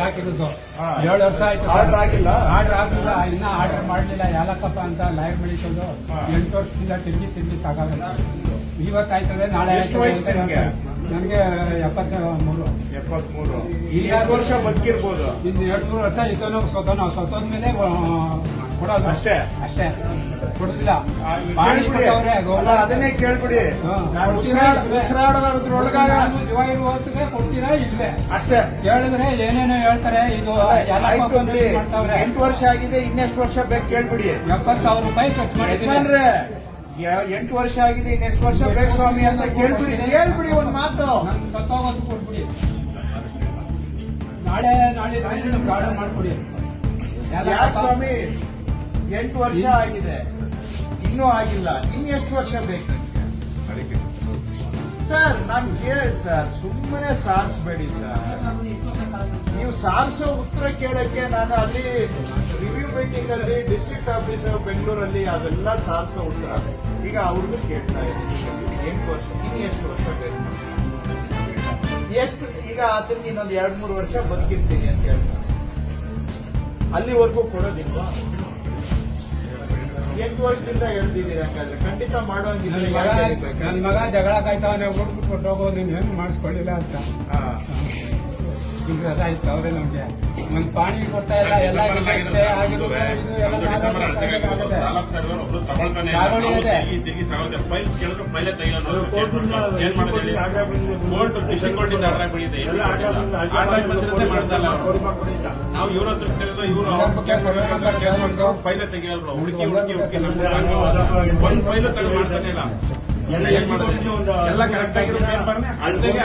ಹಾಕಿರೋದು. ಏಳು ವರ್ಷ ಆಯ್ತು ಆರ್ಡರ್ ಆಗಿಲ್ಲ ಆರ್ಡರ್ ಆಗಿಲ್ಲ ಇನ್ನ ಆರ್ಡರ್ ಮಾಡಲಿಲ್ಲ. ಯಾಲಕ್ಕಪ್ಪ ಅಂತ ಲೈವ್ ಬೆಳೀತದ್ದು ಹಾ. ಎಂಟು ವರ್ಷದಿಂದ ತಿರುಗಿ ತಿರುಗಿ ಸಾಕಾಗಲ್ಲ. ಇವತ್ತಾಯ್ತದೆ ನಾಳೆ ಎಷ್ಟು ವಯಸ್ಸು ನಿಮ್ಗೆ? ನನಗೆ ಎಪ್ಪತ್ತ ಮೂರು ಎಪ್ಪತ್ಮೂರು. ಈಗ ವರ್ಷ ಬದುಕಿರ್ಬೋದು? ಇನ್ನು ಎರಡು ಮೂರು ವರ್ಷ ಇದ್ದನು ಸೊತನು ಸೊತೋದ್ಮೇಲೆ ಕೊಡೋದು ಅಷ್ಟೇ? ಅಷ್ಟೇ. ಬಾಡಿ ಅಲ್ಲ ಅದನ್ನೇ ಕೇಳ್ಬಿಡಿ. ನಾನು ಉಸಿರಾಡ ಉಸಿರಾಡೋದ್ರೊಳಗಾಗ ಜೀವ ಇರುವ ಹೊತ್ತಿಗೆ ಕೊಡ್ತೀರಾ ಇಲ್ವೇ? ಅಷ್ಟೇ. ಕೇಳಿದ್ರೆ ಏನೇನೋ ಹೇಳ್ತಾರೆ ಇದು ಎಂಟು ವರ್ಷ ಆಗಿದೆ ಇನ್ನೆಷ್ಟು ವರ್ಷ ಬೇಕು ಕೇಳ್ಬಿಡಿ. ಎಪ್ಪತ್ತು ಸಾವಿರ ರೂಪಾಯಿ ಖರ್ಚು ಯ- ಎಂಟು ವರ್ಷ ಆಗಿದೆ ಇನ್ನೆಷ್ಟು ವರ್ಷ ಬೇಕು ಸ್ವಾಮಿ ಅಂತ ಕೇಳ್ಬಿಡಿ. ಕೇಳ್ಬಿಡಿ ಒಂದ್ ಮಾತು. ಸತ್ತೋಗೋದು ಕೊಟ್ಬಿಡಿ. ನಾಳೆ ನಾಳೆ ಮಾಡ್ಕೊಡಿ. ಯಾಕೆ ಸ್ವಾಮಿ? ಎಂಟು ವರ್ಷ ಆಗಿದೆ. ಇನ್ನೂ ಆಗಿಲ್ಲ. ಇನ್ನು ಎಷ್ಟು ವರ್ಷ ಬೇಕು? ಸರ್, ನಾನು ಕೇಳಿ ಸರ್, ಸುಮ್ಮನೆ ಸಾರಿಸ್ಬೇಡಿ ಸರ್. ನೀವು ಸಾರಿಸೋ ಉತ್ತರ ಕೇಳಕ್ಕೆ ನಾನು ಅಲ್ಲಿ ರಿವ್ಯೂ ಮೀಟಿಂಗ್ ಅಲ್ಲಿ ಡಿಸ್ಟ್ರಿಕ್ಟ್ ಆಫೀಸ್ ಬೆಂಗಳೂರಲ್ಲಿ ಅದೆಲ್ಲ ಸಾರಿಸೋ ಉತ್ತರ ಈಗ ಅವ್ರಿಗೂ ಕೇಳ್ತಾ ಇದ್ದೀನಿ. ಎಂಟು ವರ್ಷ, ಇನ್ನು ಎಷ್ಟು ವರ್ಷ ಬೇಕು? ಎಷ್ಟು, ಈಗ ಅದನ್ನ ಇನ್ನೊಂದು ಎರಡು ಮೂರು ವರ್ಷ ಬದುಕಿರ್ತೀನಿ ಅಂತ ಹೇಳ್ತಾರೆ. ಅಲ್ಲಿವರೆಗೂ ಕೊಡೋದಿಲ್ವಾ? ಎಂಟು ವರ್ಷದಿಂದ ಹೇಳ್ತಿದ್ದೀರಿ ಹಂಗಾದ್ರೆ. ಖಂಡಿತ ನನ್ ಮಗ ಹೇಳಿಬೇಕು? ನನ್ ಮಗ ಜಗಳ ಕಾಯ್ತಾವನೆ ಹುಡುಗ ಕೊಟ್ಟೋಗೋ ನೀನ್ ಏನು ಮಾಡಿಸ್ಕೊಳ್ಳಿಲ್ಲ ಅಂತ. ಹಾ. ಈಗ ಅದಾಯ್ತು ಅವ್ರೆ ನಮ್ಗೆ. ಒಂದು ಪಾಣಿ ಕೊಡ್ತಾ ಇಲ್ಲ ಎಲ್ಲ ಒಬ್ರು ತಗೊಳ್ತಾನೆ. ಫೈಲ್ ಕೇಳಿದ್ರೆ ಫೈಲೇ ತೆಗಿಯೋದು. ಏನ್ ಮಾಡೋದು ಹೇಳಿ? ಕೋರ್ಟ್ ಫಿಶಿಂಗ್ ಕೋರ್ಟಿಂದ ಆರ್ಡರ್ ಬಂದಿದೆ ಆರ್ಡರ್ ಬಂದಿರೋದೇ ಮಾಡ್ತಾ ನಾವು ಇವ್ರ ಹತ್ರ ಕೇಳಿದ್ರೆ ಇವ್ರು ಕೇಸ್ ಮಾಡ್ಕೊಂಡು ಫೈಲೇ ತೆಗಿಯಲ್ಲ ಹುಡುಕಿ ಹುಡುಕಿ ಹುಡುಕಿ ನಮ್ಗೆ ಸಾಕು. ಒಂದ್ ಫೈಲ್ ತೆಗೆದು ಮಾಡ್ತಾನೆ ಇಲ್ಲ? ಎಲ್ಲ ಕರೆಕ್ಟ್ ಆಗಿರೋ ಪೇಪರ್ನೇ ಅಳ್ತೆಗೆ